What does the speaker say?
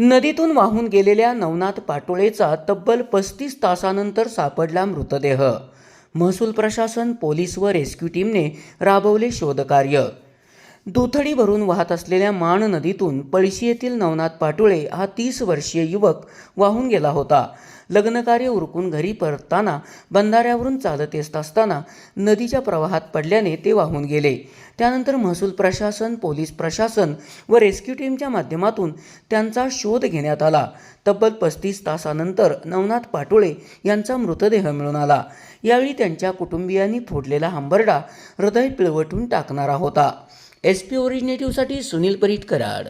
नदीतून वाहून गेलेल्या नवनाथ पाटोळेचा तब्बल पस्तीस तासानंतर सापडला मृतदेह. महसूल प्रशासन पोलीस व रेस्क्यू टीमने राबवले शोधकार्य. दुथडी भरून वाहत असलेल्या माण नदीतून पळशी येथील नवनाथ पाटोळे हा तीस वर्षीय युवक वाहून गेला होता. लग्नकार्य उरकून घरी परतताना बंधाऱ्यावरून चालत येत असताना नदीच्या प्रवाहात पडल्याने ते वाहून गेले. त्यानंतर महसूल प्रशासन पोलीस प्रशासन व रेस्क्यू टीमच्या माध्यमातून त्यांचा शोध घेण्यात आला. तब्बल पस्तीस तासानंतर नवनाथ पाटोळे यांचा मृतदेह मिळून आला. यावेळी त्यांच्या कुटुंबियांनी फोडलेला हंबरडा हृदय पिळवटून टाकणारा होता. एस पी ओरिजिनेटिव्हसाठी सुनील परीट कराड